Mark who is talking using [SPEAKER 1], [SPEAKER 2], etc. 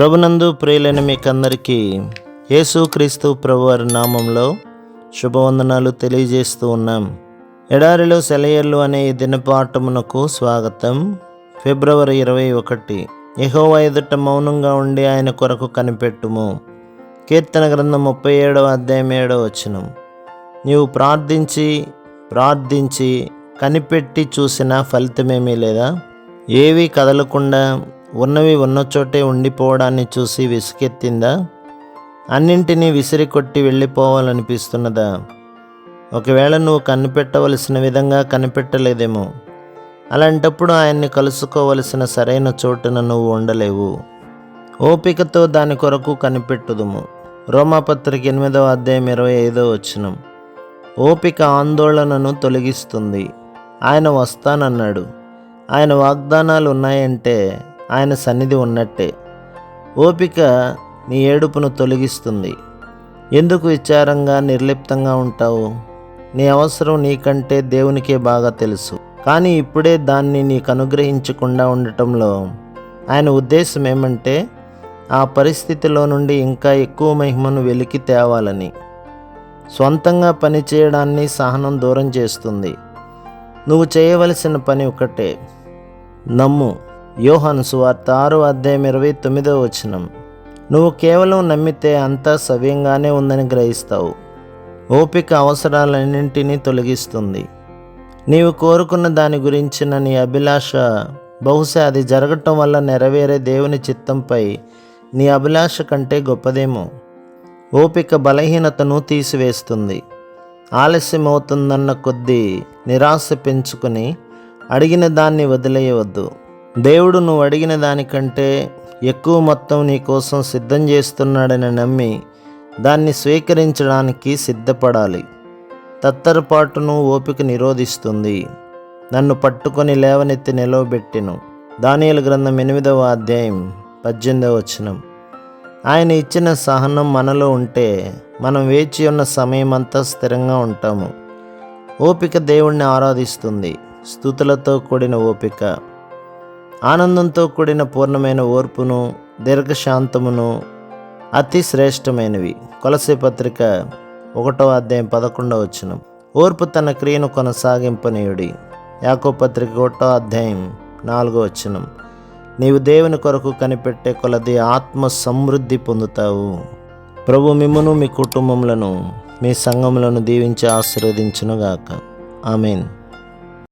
[SPEAKER 1] ప్రభునందు ప్రియులైన మీకందరికీ యేసుక్రీస్తు ప్రభువారి నామంలో శుభవందనాలు తెలియజేస్తూ ఉన్నాం. ఎడారిలో సెలయర్లు అనే ఈ దినపాఠమునకు స్వాగతం. ఫిబ్రవరి ఇరవై ఒకటి. యెహోవా ఎదుట మౌనంగా ఉండి ఆయన కొరకు కనిపెట్టుము. కీర్తన గ్రంథం ముప్పై ఏడవ అధ్యాయం ఏడవ వచనం. నీవు ప్రార్థించి ప్రార్థించి కనిపెట్టి చూసిన ఫలితమేమీ లేదా? ఏవి కదలకుండా ఉన్నవి ఉన్న చోటే ఉండిపోవడాన్ని చూసి విసుకెత్తిందా? అన్నింటినీ విసిరి కొట్టి వెళ్ళిపోవాలనిపిస్తున్నదా? ఒకవేళ నువ్వు కనిపెట్టవలసిన విధంగా కనిపెట్టలేదేమో. అలాంటప్పుడు ఆయన్ని కలుసుకోవలసిన సరైన చోటున నువ్వు ఉండలేవు. ఓపికతో దాని కొరకు కనిపెట్టుదుము. రోమాపత్రిక ఎనిమిదవ అధ్యాయం ఇరవై ఐదో వచనం. ఓపిక ఆందోళనను తొలగిస్తుంది. ఆయన వస్తానన్నాడు. ఆయన వాగ్దానాలు ఉన్నాయంటే ఆయన సన్నిధి ఉన్నట్టే. ఓపిక నీ ఏడుపును తొలగిస్తుంది. ఎందుకు విచారంగా నిర్లిప్తంగా ఉంటావు? నీ అవసరం నీకంటే దేవునికే బాగా తెలుసు. కానీ ఇప్పుడే దాన్ని నీకు అనుగ్రహించకుండా ఉండటంలో ఆయన ఉద్దేశం ఏమంటే ఆ పరిస్థితిలో నుండి ఇంకా ఎక్కువ మహిమను వెలికి తేవాలని. సొంతంగా పనిచేయడాన్ని సహనం దూరం చేస్తుంది. నువ్వు చేయవలసిన పని ఒకటే. నమ్ము. యోహన్ సువార్త ఆరు అధ్యాయం ఇరవై తొమ్మిదో వచనం. నువ్వు కేవలం నమ్మితే అంతా సవ్యంగానే ఉందని గ్రహిస్తావు. ఓపిక అవసరాలన్నింటినీ తొలగిస్తుంది. నీవు కోరుకున్న దాని గురించిన నీ అభిలాష బహుశా అది జరగటం వల్ల నెరవేరే దేవుని చిత్తంపై నీ అభిలాష కంటే గొప్పదేమో. ఓపిక బలహీనతను తీసివేస్తుంది. ఆలస్యమవుతుందన్న కొద్దీ నిరాశ పెంచుకుని అడిగిన దాన్ని వదిలేయవద్దు. దేవుడు నువ్వు అడిగిన దానికంటే ఎక్కువ మొత్తం నీ కోసం సిద్ధం చేస్తున్నాడని నమ్మి దాన్ని స్వీకరించడానికి సిద్ధపడాలి. తత్తరపాటును ఓపిక నిరోధిస్తుంది. నన్ను పట్టుకొని లేవనెత్తి నిలవబెట్టెను. దానియలు గ్రంథం ఎనిమిదవ అధ్యాయం పద్దెనిమిదవ వచనం. ఆయన ఇచ్చిన సహనం మనలో ఉంటే మనం వేచి ఉన్న సమయం అంతా స్థిరంగా ఉంటాము. ఓపిక దేవుణ్ణి ఆరాధిస్తుంది. స్థుతులతో కూడిన ఓపిక. ఆనందంతో కూడిన పూర్ణమైన ఓర్పును దీర్ఘశాంతమును అతి శ్రేష్టమైనవి. కొలసి పత్రిక ఒకటో అధ్యాయం పదకొండవ వచనం. ఓర్పు తన క్రియను కొనసాగింపనీయుడి. యాకో పత్రిక ఒకటో అధ్యాయం నాలుగో వచనం. నీవు దేవుని కొరకు కనిపెట్టే కొలది ఆత్మ సమృద్ధి పొందుతావు. ప్రభు మిమ్మును మీ కుటుంబములను మీ సంఘములను దీవించి ఆశీర్వదించునుగాక. ఆమెన్.